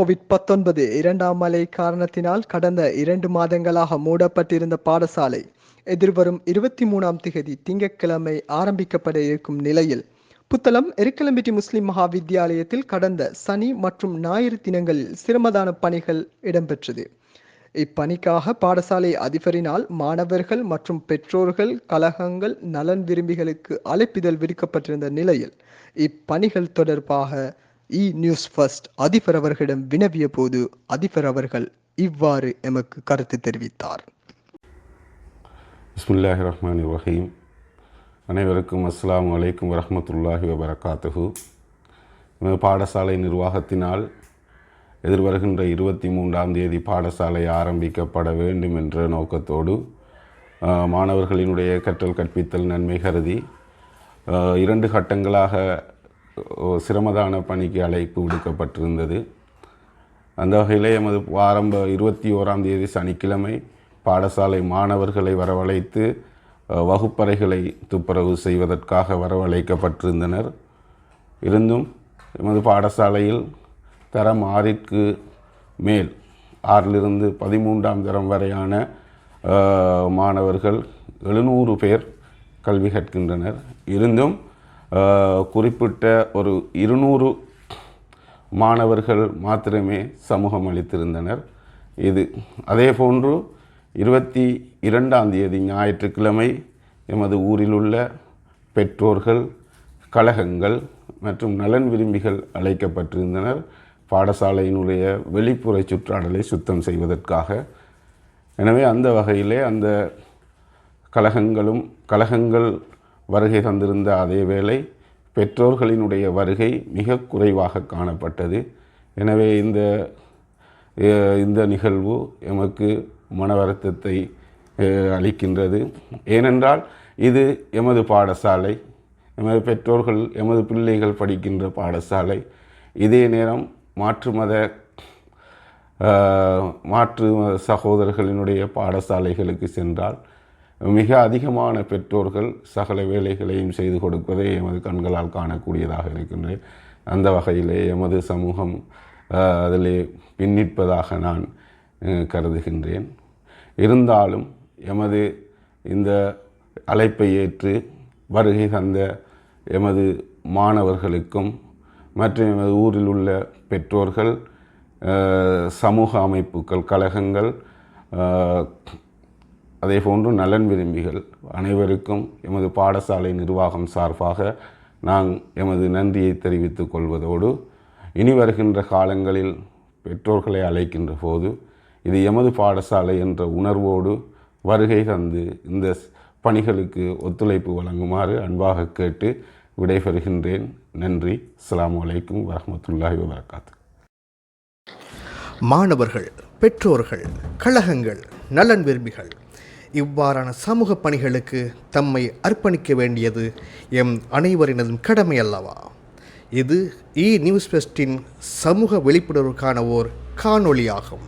Covid பத்தொன்பது இரண்டாம் அலை காரணத்தினால் கடந்த இரண்டு மாதங்களாக மூடப்பட்டிருந்த பாடசாலை எதிர்வரும் இருபத்தி மூணாம் திகதி திங்கட்கிழமை ஆரம்பிக்கப்பட இருக்கும் நிலையில். புத்தளம் எருக்கலம்பிட்டி முஸ்லிம் மகா வித்தியாலயத்தில் கடந்த சனி மற்றும் ஞாயிறு தினங்களில் சிரமதான பணிகள் இடம்பெற்றது. இப்பணிக்காக பாடசாலை அதிபரினால் மாணவர்கள் மற்றும் பெற்றோர்கள் கழகங்கள் நலன் விரும்பிகளுக்கு அழைப்பிதழ் விடுக்கப்பட்டிருந்த நிலையில் இப்பணிகள் தொடர்பாக இ நியூஸ் ஃபர்ஸ்ட் அதிபர் அவர்களிடம் வினவிய போது அதிபர் அவர்கள் இவ்வாறு எமக்கு கருத்து தெரிவித்தார். பிஸ்மில்லாஹி ரஹ்மான் ரஹீம். அனைவருக்கும் அஸ்லாம் அலைக்கும் வரமத்துல்லாஹி வபரகாத்துஹு. பாடசாலை நிர்வாகத்தினால் எதிர்வருகின்ற இருபத்தி மூன்றாம் தேதி பாடசாலை ஆரம்பிக்கப்பட வேண்டும் என்ற நோக்கத்தோடு மாணவர்களினுடைய கற்றல் கற்பித்தல் நன்மை கருதி இரண்டு கட்டங்களாக சிரமதான பணிக்கு அழைப்பு விடுக்கப்பட்டிருந்தது. அந்த வகையில் எமது ஆரம்ப இருபத்தி ஓராம் தேதி சனிக்கிழமை பாடசாலை மாணவர்களை வரவழைத்து வகுப்பறைகளை துப்புரவு செய்வதற்காக வரவழைக்கப்பட்டிருந்தனர். இருந்தும் எமது பாடசாலையில் தரம் ஆறிற்கு மேல் ஆறிலிருந்து பதிமூன்றாம் தரம் வரையான மாணவர்கள் எழுநூறு பேர் கல்வி கற்கின்றனர். இருந்தும் குறிப்பிட்ட ஒரு இருநூறு மாணவர்கள் மாத்திரமே சமூகம் அளித்திருந்தனர். இது அதே போன்று இருபத்தி இரண்டாம் தேதி ஞாயிற்றுக்கிழமை எமது ஊரில் உள்ள பெற்றோர்கள் கழகங்கள் மற்றும் நலன் விரும்பிகள் அழைக்கப்பட்டிருந்தனர். பாடசாலையினுடைய வெளிப்புற சுற்றாடலை சுத்தம் செய்வதற்காக. எனவே அந்த வகையிலே அந்த கழகங்களும் கழகங்கள் வருகை தந்திருந்த அதே வேளை பெற்றோர்களினுடைய வருகை மிக குறைவாக காணப்பட்டது. எனவே இந்த இந்த நிகழ்வு எமக்கு மன வருத்தத்தை அளிக்கின்றது. ஏனென்றால் இது எமது பாடசாலை எமது பெற்றோர்கள் எமது பிள்ளைகள் படிக்கின்ற பாடசாலை. இதே நேரம் மாற்று மத மாற்று மத சகோதரர்களினுடைய பாடசாலைகளுக்கு சென்றால் மிக அதிகமான பெற்றோர்கள் சகல வேலைகளையும் செய்து கொடுப்பதை எமது கண்களால் காணக்கூடியதாக இருக்கின்றேன். அந்த வகையிலே எமது சமூகம் அதிலே பின்னிற்பதாக நான் கருதுகின்றேன். இருந்தாலும் எமது இந்த அழைப்பை ஏற்று வருகை தந்த எமது மாணவர்களுக்கும் மற்றும் எமது ஊரில் உள்ள பெற்றோர்கள் சமூக அமைப்புகள் கழகங்கள் அதே போன்று நலன் விரும்பிகள் அனைவருக்கும் எமது பாடசாலை நிர்வாகம் சார்பாக நான் எமது நன்றியை தெரிவித்துக் கொள்வதோடு இனி வருகின்ற காலங்களில் பெற்றோர்களை அழைக்கின்ற போது இது எமது பாடசாலை என்ற உணர்வோடு வருகை தந்து இந்த பணிகளுக்கு ஒத்துழைப்பு வழங்குமாறு அன்பாக கேட்டு விடைபெறுகின்றேன். நன்றி. அஸ்லாம் அலைக்கும் வரமத்துல்லாஹி வபரகாத்து. மாணவர்கள் பெற்றோர்கள் கழகங்கள் நலன் விரும்பிகள். இவ்வாறான சமூக பணிகளுக்கு தம்மை அர்ப்பணிக்க வேண்டியது எம் அனைவரினதும் கடமை அல்லவா? இது இ நியூஸ் பெஸ்டின் சமூக விழிப்புணர்வுக்கான ஓர் காணொளியாகும்.